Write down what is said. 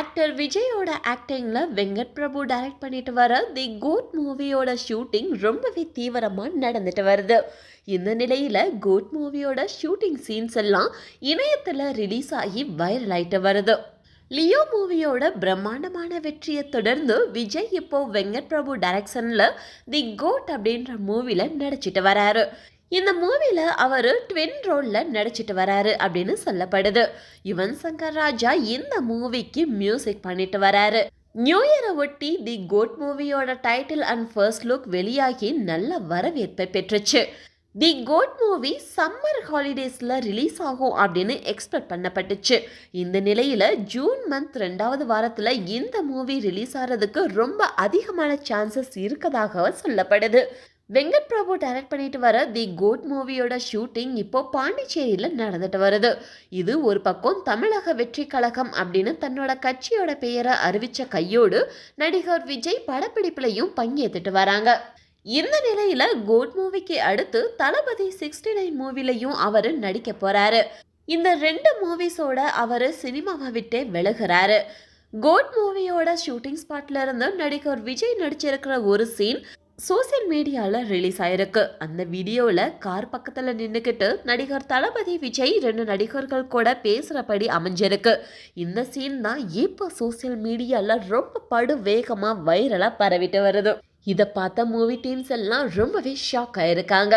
Actor விஜயோட ஆக்டிங்கில் Venkat Prabhu direct பண்ணிட்டு வர தி கோட் மூவியோட ஷூட்டிங் ரொம்பவே தீவிரமாக நடந்துட்டு வருது. இந்த நிலையில் கோட் மூவியோட ஷூட்டிங் சீன்ஸ் எல்லாம் இணையத்தில் ரிலீஸ் ஆகி வைரல் ஆகிட்டு வருது. லியோ மூவியோட பிரம்மாண்டமான வெற்றியை தொடர்ந்து விஜய் இப்போ வெங்கட் பிரபு டைரக்ஷனில் தி கோட் அப்படின்ற மூவியில் நடிச்சிட்டு வராரு. இந்த மூவியில் அவர் ட்வின் ரோலில் நடிச்சிட்டு வராரு அப்படின்னு சொல்லப்படுது. யுவன் சங்கர் ராஜா இந்த மூவிக்கு மியூசிக் பண்ணிட்டு வராரு. நியூ இயரை ஒட்டி தி கோட் மூவியோட டைட்டில் அண்ட் ஃபர்ஸ்ட் லுக் வெளியாகி நல்ல வரவேற்பை பெற்றுச்சு. தி கோட் மூவி சம்மர் ஹாலிடேஸில் ரிலீஸ் ஆகும் அப்படின்னு எக்ஸ்பெக்ட் பண்ணப்பட்டுச்சு. இந்த நிலையில் ஜூன் மந்த் ரெண்டாவது வாரத்தில் இந்த மூவி ரிலீஸ் ஆகிறதுக்கு ரொம்ப அதிகமான சான்சஸ் இருக்கதாக சொல்லப்படுது. வெங்கட் பிரபு டைரக்ட் பண்ணிட்டு வர தி கோட் மூவியோட ஷூட்டிங் இப்போ பாண்டிச்சேரியில் நடந்துட்டு வருது. இது ஒரு பக்கம் தமிழக வெற்றி கழகம் அப்படின்னு தன்னோட கட்சியோட பெயரை அறிவிச்ச கையோடு நடிகர் விஜய் படப்பிடிப்புலையும் பங்கேற்றுட்டு வராங்க. இந்த நிலையில கோட் மூவிக்கு அடுத்து தளபதி சிக்ஸ்டி நைன் மூவிலையும் அவர் நடிக்க போறாரு. இந்த ரெண்டு மூவிஸோட அவர் சினிமாவை விட்டே விலகுறாரு. கோட் மூவியோட ஷூட்டிங் ஸ்பாட்ல இருந்து நடிகர் விஜய் நடிச்சிருக்கிற ஒரு சீன் சோசியல் மீடியாவில் ரிலீஸ் ஆயிருக்கு. அந்த வீடியோவில் கார் பக்கத்தில் நின்றுக்கிட்டு நடிகர் தளபதி விஜய் ரெண்டு நடிகர்கள் கூட பேசுகிறபடி அமைஞ்சிருக்கு. இந்த சீன் தான் இப்போ சோசியல் மீடியாவில் ரொம்ப படு வேகமாக வைரலாக பரவிட்டு வருது. இதை பார்த்த மூவி டீம்ஸ் எல்லாம் ரொம்பவே ஷாக் ஆயிருக்காங்க.